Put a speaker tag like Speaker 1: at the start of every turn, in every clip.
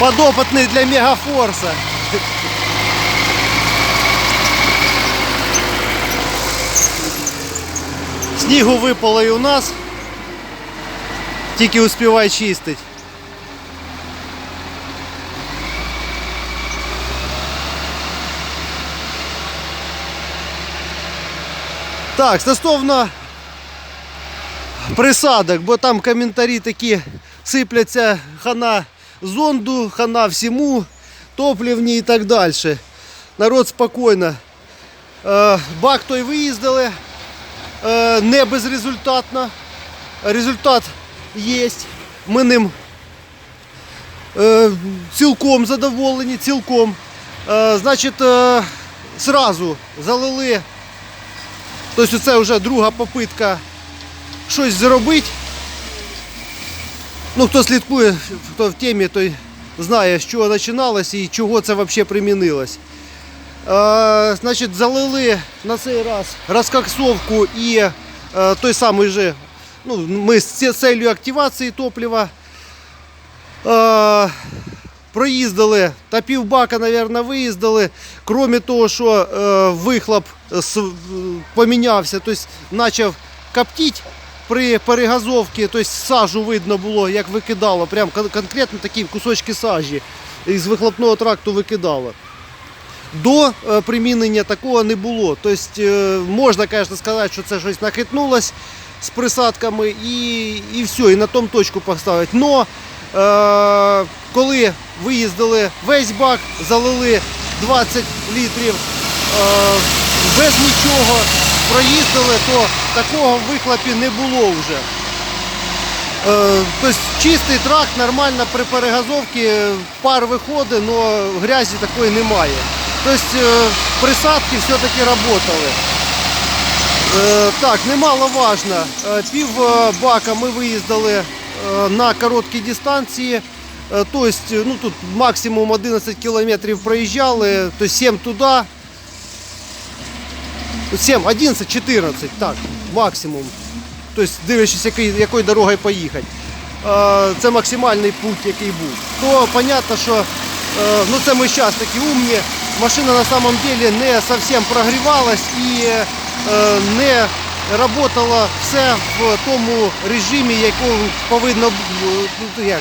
Speaker 1: Подопытный для мегафорса. Снігу випало і у нас. Тільки успівай чистить. Так, стосовно присадок, бо там коментарі такі сипляться хана зонду, хана всьому, топлівні і так далі. Народ спокійно. Е, Бак той виїздили е, не безрезультатно. Результат є. Ми ним е, цілком задоволені, цілком. Значить, зразу залили. Тобто це вже друга попитка щось зробити. Ну, хто слідкує, хто в темі, той знає, з чого починалось і чого це взагалі примінилось. Е, значить, залили на цей раз розкоксовку і е, той самий же, ну, ми з целью активації топлива. Е, проїздили та півбака, мабуть, виїздили. Крім того, що е, вихлоп помінявся, тобто почав коптити при перегазовці, тобто сажу видно було, як викидало, прям конкретно такі кусочки сажі із вихлопного тракту викидало. До е, примінення такого не було. Тобто можна, звісно, сказати, що це щось нахитнулось з присадками і, і все, і на тому точку поставити. Но е, коли виїздили весь бак, залили 20 літрів е, без нічого, проїздили, то такого вихлопі не було вже. Е, Тобто чистий тракт нормально при перегазовці пар виходить, але грязі такої немає. Тобто е, присадки все-таки працювали. Е, Так, немаловажно. Е, Пів бака ми виїздили на короткі дистанції. Тобто, ну тут максимум 11 кілометрів проїжджали, то 7 туди. 7, 11, 14, так, максимум. Тобто, дивлячись, який, якою дорогою поїхати. Е, Це максимальний путь, який був. То понятно, що е, ну це ми зараз такі умні. Машина на самом деле не зовсім прогрівалась і е, не працювала все в тому режимі, якому повинно ну, як.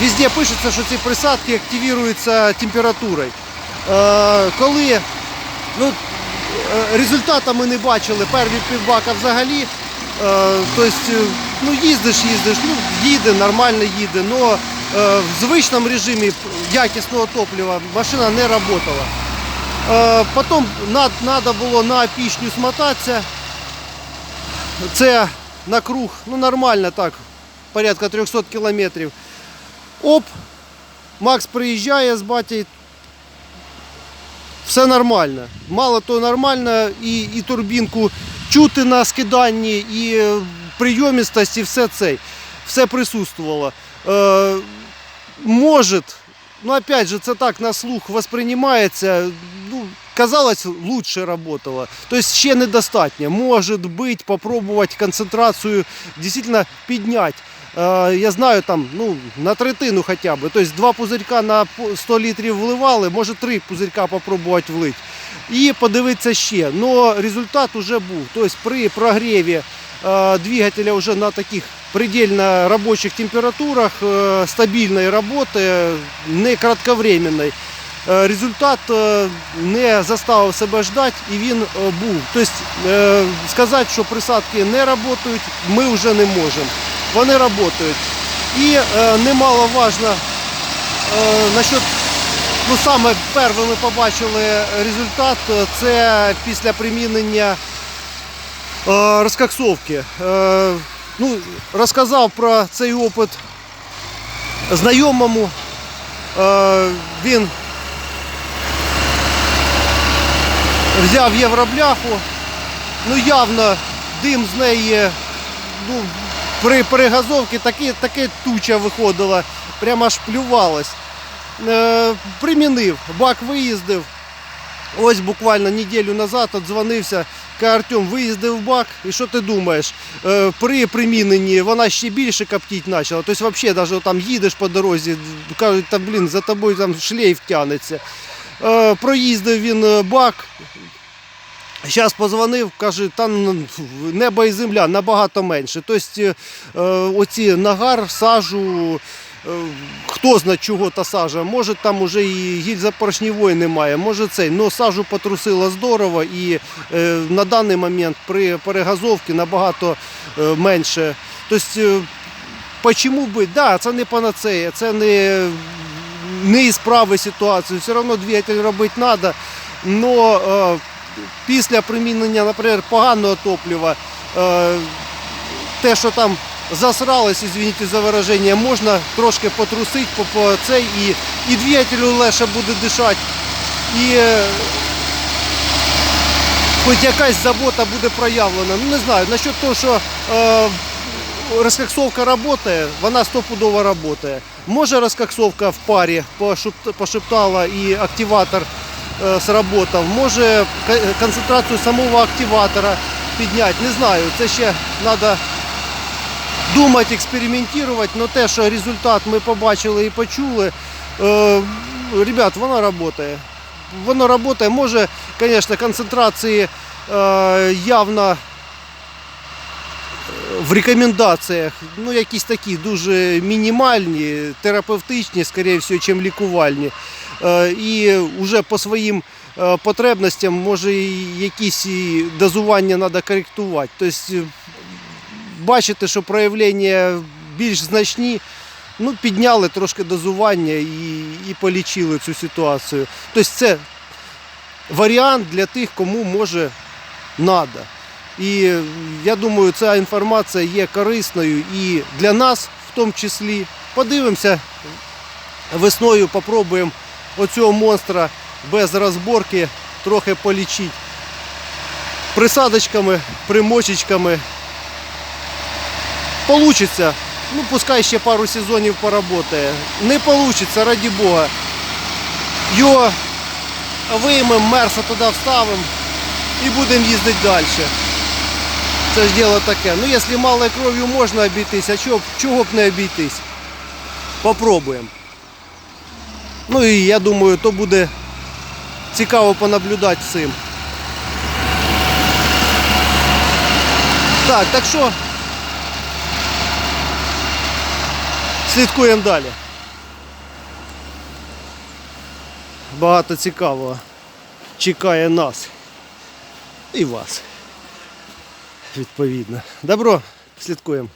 Speaker 1: Везде пишеться, що ці присадки активуються температурою. Коли ну, е, результату ми не бачили, перві півбака взагалі. Е, Тобто, е, ну їздиш, їздиш, ну їде, нормально їде, але в звичному режимі якісного топлива машина не працювала. Потім треба було на опішню смотатися. Це на круг, ну нормально так, порядка 300 кілометрів. Оп, Макс приїжджає з батьком, все нормально. Мало то нормально, і, і турбінку чути на скиданні, і е, прийомістость, і все це. Все присутствувало. Е, може, ну опять же, це так на слух восприймається. Ну, казалось, лучше работало. То есть ще недостатньо. Может быть, попробовать концентрацию действительно підняти. Е, Я знаю там ну, на третину хоча б. Тобто два пузирька на 100 літрів вливали, може три пузирька попробувати влити. І подивитися ще. Но результат вже був. Тобто при прогріві е, двигателя вже на таких предельно робочих температурах, е, стабільної роботи, не кратковременної. Результат не заставив себе ждати і він був. Тобто сказати, що присадки не працюють, ми вже не можемо. Вони працюють. І е, немаловажно насчет, ну саме перше ми побачили результат, е, це після примінення е, розкоксовки. Е, ну, розказав про цей опит знайомому. Він взяв євробляху. Ну явно дим з неї ну, при перегазовці таке, таке туча виходила, прямо аж плювалась. Е, примінив, бак виїздив. Ось буквально неділю назад дзвонився, Каже, Артем, виїздив бак, і що ти думаєш? Е, При приміненні вона ще більше коптіть почала. Тобто, взагалі, навіть там їдеш по дорозі, кажуть, там, блін, за тобою там шлейф тягнеться. Е, Проїздив він е, бак, Зараз позвонив, каже, там небо і земля набагато менше. Тобто е, оці нагар, сажу, е, хто знає чого та сажа, може там уже і гільза поршневої немає, може цей, але сажу потрусило здорово і е, на даний момент при перегазовці набагато менше. Тобто, е, би, да, це не панацея, це не, не ісправи ситуацію, все одно двигатель робити треба, але після примінення, наприклад, поганого топлива, е, те, що там засралось, извините за вираження, можна трошки потрусити по, цей і, і двигателю легше буде дишати. І е, хоч якась забота буде проявлена. Ну не знаю, насчет того, що е, розкоксовка працює, вона стопудово працює. Може розкоксовка в парі пошептала і активатор сработав, може концентрацію самого активатора підняти, не знаю, це ще треба думати, експериментувати, але те, що результат ми побачили і почули, е, ребят, воно працює. Воно працює, може, звісно, концентрації е, явно в рекомендаціях ну, якісь такі дуже мінімальні, терапевтичні, скоріше всього, чим лікувальні. Е, І вже по своїм е, потребностям може якісь дозування треба коректувати. Тобто бачите, що проявлення більш значні, ну, підняли трошки дозування і, і полічили цю ситуацію. Тобто це варіант для тих, кому може треба. І я думаю, ця інформація є корисною і для нас в тому числі. Подивимося весною, попробуємо оцього монстра без розборки трохи полічити. Присадочками, примочечками. Получиться. Ну, пускай ще пару сезонів поработає. Не получиться, раді Бога. Його виймемо, мерса туди вставимо і будемо їздити далі. Це ж діло таке. Ну, якщо малою кров'ю можна обійтись, а чого, чого б не обійтись? Попробуємо. Ну і я думаю, то буде цікаво понаблюдати цим. Так, так що слідкуємо далі. Багато цікавого чекає нас і вас відповідно. Добро, слідкуємо.